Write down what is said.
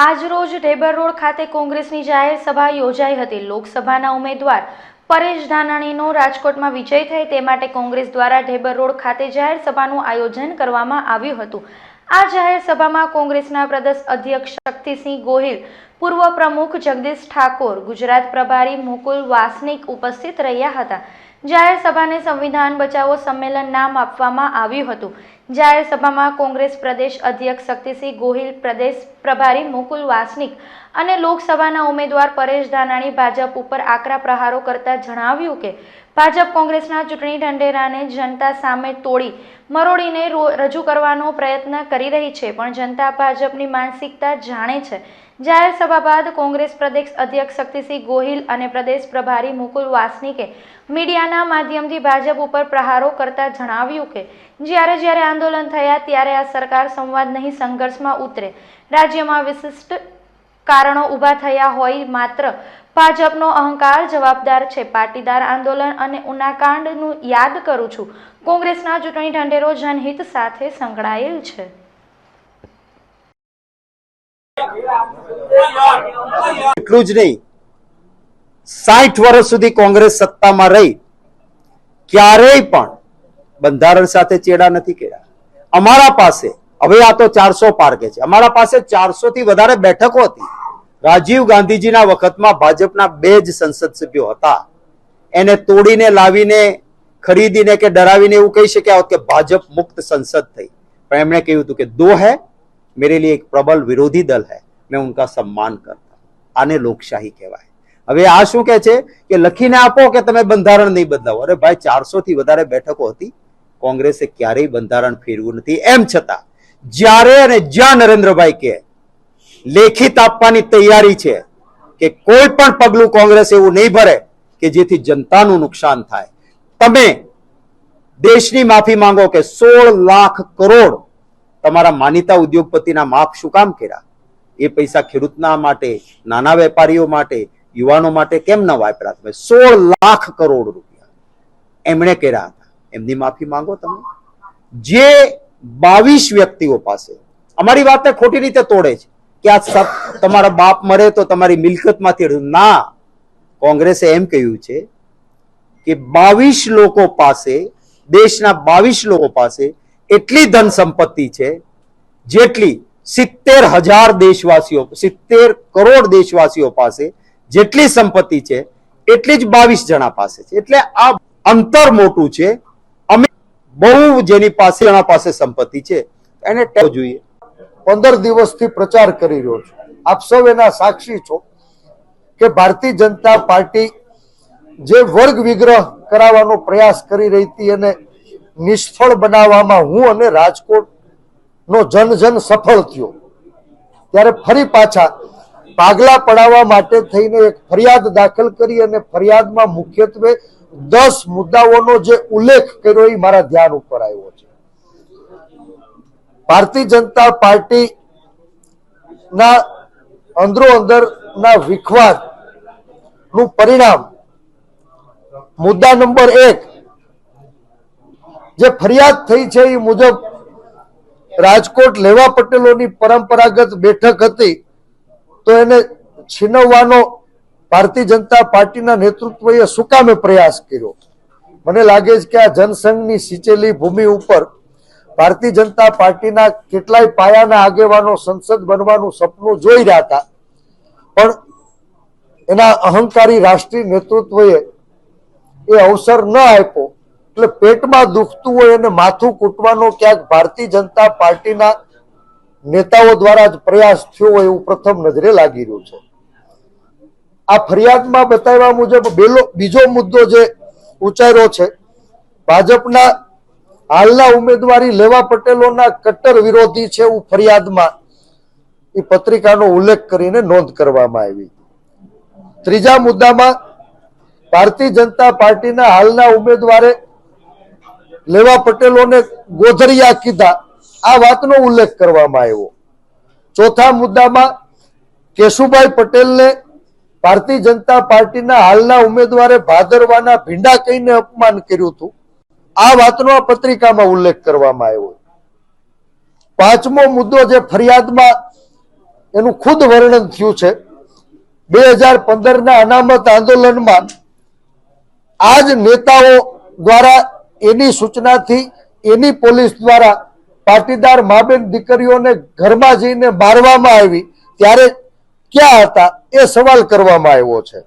આજરોજ ઢેબર રોડ ખાતે કોંગ્રેસની જાહેર સભા યોજાઈ હતી. લોકસભાના ઉમેદવાર પરેશ ધાનાણીનો રાજકોટમાં વિજય થાય તે માટે કોંગ્રેસ દ્વારા ઢેબર રોડ ખાતે જાહેર સભાનું આયોજન કરવામાં આવ્યું હતું. આ જાહેર સભામાં કોંગ્રેસના પ્રદેશ અધ્યક્ષ શક્તિસિંહ ગોહિલ, પૂર્વ પ્રમુખ જગદીશ ઠાકોર, ગુજરાત પ્રભારી મુકુલ વાસનિક ઉપસ્થિત રહ્યા હતા. જાહેર સભાને સંવિધાન બચાવો સંમેલન નામ આપવામાં આવ્યું હતું. જાહેર સભામાં કોંગ્રેસ પ્રદેશ અધ્યક્ષ શક્તિસિંહ ગોહિલ, પ્રદેશ પ્રભારી મુકુલ વાસનિક અને લોકસભાના ઉમેદવાર પરેશ ધાનાણી ભાજપ ઉપર આકરા પ્રહારો કરતા જણાવ્યું કે, ભાજપ કોંગ્રેસના ચૂંટણી ઢંઢેરાને જનતા સામે તોડી, મરોડીને રજૂ કરવાનો પ્રયત્ન કરી રહી છે, પણ જનતા ભાજપની માનસિકતા જાણે છે. જાહેર સભા બાદ કોંગ્રેસ પ્રદેશ અધ્યક્ષ શક્તિસિંહ ગોહિલ અને પ્રદેશ પ્રભારી મુકુલ વાસનિકે મીડિયાના માધ્યમથી ભાજપ ઉપર પ્રહારો કરતા જણાવ્યું કે, જ્યારે જ્યારે આંદોલન થયા ત્યારે આ સરકાર સંવાદ નહીં સંઘર્ષમાં ઉતરે. રાજ્યમાં વિશિષ્ટ કારણો ઊભા થયા હોય માત્ર ભાજપનો અહંકાર જવાબદાર છે. પાટીદાર આંદોલન અને ઉનાકાંડનું યાદ કરું છું. કોંગ્રેસના ચૂંટણી ઢંઢેરો જનહિત સાથે સંકળાયેલ છે. એટલું જ નહીં. સાઠ વર્ષ સુધી કોંગ્રેસ સત્તામાં રહી. ક્યારેય પણ બંધારણ સાથે ચેડા નથી કર્યા. અમારા પાસે, હવે આ તો ચારસો પાર્કે છે, અમારા પાસે ચારસો થી વધારે બેઠકો હતી. રાજીવ ગાંધીજીના વખતમાં ભાજપના બે જ સંસદ સભ્યો હતા. એને તોડીને લાવીને, ખરીદીને કે ડરાવીને એવું કહી શક્યા હોત કે ભાજપ મુક્ત સંસદ થઈ. પણ એમણે કહ્યું હતું કે દો હૈ, મેરે લીએ એક પ્રબલ વિરોધી દલ હૈ, મેં ઉનકા સન્માન કરતા આને લોકશાહી કહેવાય. હવે આ શું કહે છે કે લખીને આપો કે તમે બંધારણ નહીં બદલાવો. અરે ભાઈ ચારસો થી વધારે બેઠકો હતી. કોંગ્રેસે ક્યારેય બંધારણ ફેરવું નથી. એમ છતાં, જ્યારે અને જ્યાં નરેન્દ્રભાઈ કે, લેખિત આપવાની તૈયારી છે કે કોઈ પણ પગલું કોંગ્રેસ એવું નહીં ભરે કે જેથી જનતાનું નુકસાન થાય. તમે દેશની માફી માંગો કે સોળ લાખ કરોડ તમારા માનીતા ઉદ્યોગપતિના માફ શું કામ કર્યા? એ પૈસા ખેડૂતના માટે, નાના વેપારીઓ માટે, યુવાનો માટે કેમ ન વાપરા તમે? સોળ લાખ કરોડ રૂપિયા. એમણે કર્યા એમની માફી માંગો તમે. જે બાવીસ વ્યક્તિઓ પાસે, અમારી વાતને ખોટી રીતે તોડે છે કે આ તમારા બાપ મરે તો તમારી મિલકતમાંથી ના, કોંગ્રેસે એમ કહ્યું છે કે બાવીસ લોકો પાસે, દેશના બાવીસ લોકો પાસે એટલી ધન સંપત્તિ છે જેટલી સિત્તેર હજાર દેશવાસીઓ, સિત્તેર કરોડ દેશવાસીઓ પાસે જેટલી સંપત્તિ છે, એટલી જ બાવીસ જણા પાસે છે. એટલે આ અંતર મોટું છે બહુ જેની પાસે, એના પાસે સંપત્તિ છે. એને ટેવ જોઈએ. પંદર દિવસથી પ્રચાર કરી રહ્યો છું. આપ સૌ એના સાક્ષી છો કે ભારતીય જનતા પાર્ટી જે વર્ગ વિગ્રહ કરાવવાનો પ્રયાસ કરી રહી હતી એને નિષ્ફળ બનાવવામાં હું અને રાજકોટ નો જન જન સફળ થયો. ત્યારે ફરી પાછા પાગલા પડાવવા માટે થઈને એક ફરિયાદ દાખલ કરી અને ફરિયાદમાં મુખ્યત્વે દસ મુદ્દાઓનો જે ઉલ્લેખ કર્યો એ મારા ધ્યાન ઉપર આવ્યો છે. ભારતીય જનતા પાર્ટી ના અંદરો અંદર ના વિખવાદનું પરિણામ મુદ્દા નંબર એક, જે ફરિયાદ થઈ છે એ મુજબ રાજકોટ લેવા પટેલોની પરંપરાગત બેઠક હતી. તો એને છીનવવાનો ભારતીય જનતા પાર્ટીના નેતૃત્વએ શું કામે પ્રયાસ કર્યો? મને લાગે છે કે આ જનસંઘની સિંચેલી ભૂમિ ઉપર ભારતીય જનતા પાર્ટીના કેટલાય પાયાના આગેવાનો સંસદ બનવાનું સપનું જોઈ રહ્યા હતા. પણ એના અહંકારી રાષ્ટ્રીય નેતૃત્વએ એ અવસર ન આપ્યો. એટલે પેટમાં દુખતું હોય અને માથું કૂટવાનો ક્યાંક ભારતીય જનતા પાર્ટીના નેતાઓ દ્વારા જ પ્રયાસ થયો હોય એવું પ્રથમ નજરે લાગી રહ્યું છે. આ ફરિયાદમાં બતાવ્યા મુજબ બેલો બીજો મુદ્દો જે ઉચ્ચાર્યો છે, ભાજપના હાલના ઉમેદવારી લેવા પટેલોના કટ્ટર વિરોધી છે એવું ફરિયાદમાં એ પત્રિકાનો ઉલ્લેખ કરીને નોંધ કરવામાં આવી. ત્રીજા મુદ્દામાં ભારતીય જનતા પાર્ટીના હાલના ઉમેદવારે લેવા પટેલોને ગોધરિયા કીધા. આ વાતનો ઉલ્લેખ કરવામાં આવ્યો. ચોથા મુદ્દામાં કેશુભાઈ પટેલને ભારતીય જનતા પાર્ટીના હાલના ઉમેદવારે ભાદરવાના ભીંડા કહીને અપમાન કર્યું હતું. આ વાતનો આ પત્રિકામાં ઉલ્લેખ કરવામાં આવ્યો. પાંચમો મુદ્દો જે ફરિયાદમાં એનું ખુદ વર્ણન થયું છે. બે હજાર પંદરના અનામત આંદોલનમાં આ જ નેતાઓ દ્વારા એની સૂચનાથી એની પોલીસ દ્વારા પાટીદાર મા બેન દીકરીઓને ઘરમાં જઈને મારવામાં આવી, ત્યારે ક્યાં હતા એ સવાલ કરવામાં આવ્યો છે.